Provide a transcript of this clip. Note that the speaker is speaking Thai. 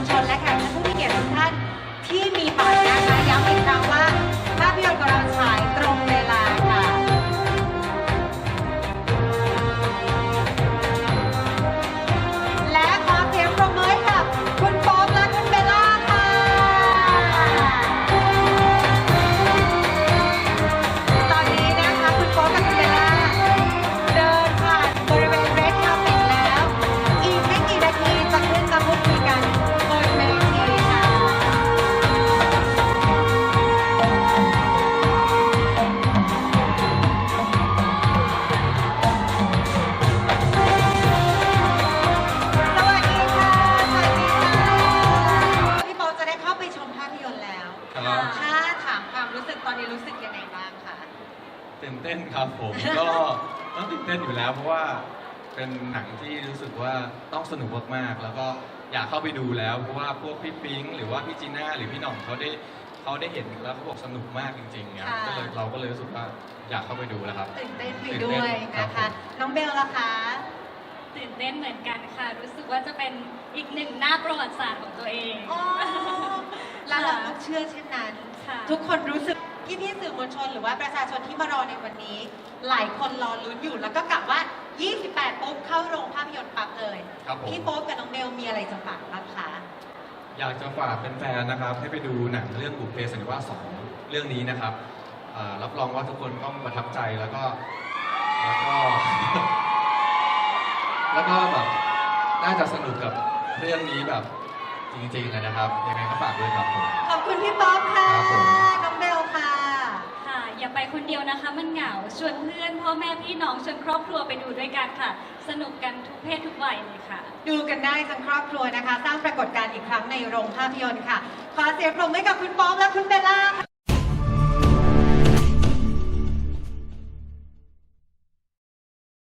วลชนแะกา ถ้าถามความรู้สึกตอนนี้รู้สึกยังไงบ้างคะตื่นเต้นครับผม ก็ต้องตื่นเต้นอยู่แล้วเพราะว่าเป็นหนังที่รู้สึกว่าต้องสนุกมากๆ แล้วก็อยากเข้าไปดูแล้ว เพราะว่าพวกพี่ปิง หรือว่าพี่จีน่าหรือพี่หน่องเขาได้เขาได้เห็นแล้วเขาบอกสนุกมากจริงๆเนี่ยก็เลยเราก็เลยรู้สึกว่าอยากเข้าไปดูแล้วครับตื่นเต้นไปด้วยนะคะน้องเบลล่ะคะตื่นเต้นเหมือนกันค่ะ รู้สึกว่าจะเป็นอีกหนึ่งหน้าประวัติศาสตร์ของตัวเอง แล้วเราก็เชื่อเช่นนั้น ค่ะ ทุกคนรู้สึกพี่พี่ๆสื่อมวลชนหรือว่าประชาชนที่มารอในวันนี้ หลายคนรอลุ้นอยู่แล้วก็กลับว่า 28 ปุ๊บเข้าโรงภาพยนตร์ปั๊บเลยครับผม พี่โป๊ปกับน้องเบลมีอะไรจะฝากบ้างคะอยากจะฝากแฟนๆนะครับ ให้ไปดูหนังเรื่องบุพเพสันนิวาสสองเรื่องนี้นะครับอ่ารับรองว่าทุกคนต้องประทับใจแล้วก็แล้วก็ แล้วก็แบบน่าจะสนุกกับเรื่องนี้แบบ จริงๆเลยนะครับ ยังไงก็ฝากด้วยครับผม ขอบคุณพี่ป๊อปค่ะ ครับผม น้องเบลค่ะ ค่ะ อย่าไปคนเดียวนะคะ มันเหงา ชวนเพื่อนพ่อแม่พี่น้องชวนครอบครัวไปดูด้วยกันค่ะ สนุกกันทุกเพศทุกวัยเลยค่ะ ดูกันได้ทั้งครอบครัวนะคะ สร้างปรากฏการณ์อีกครั้งในโรงภาพยนตร์ค่ะ ขอเสียงปรบมือให้กับคุณป๊อปและคุณเบลล่าค่ะ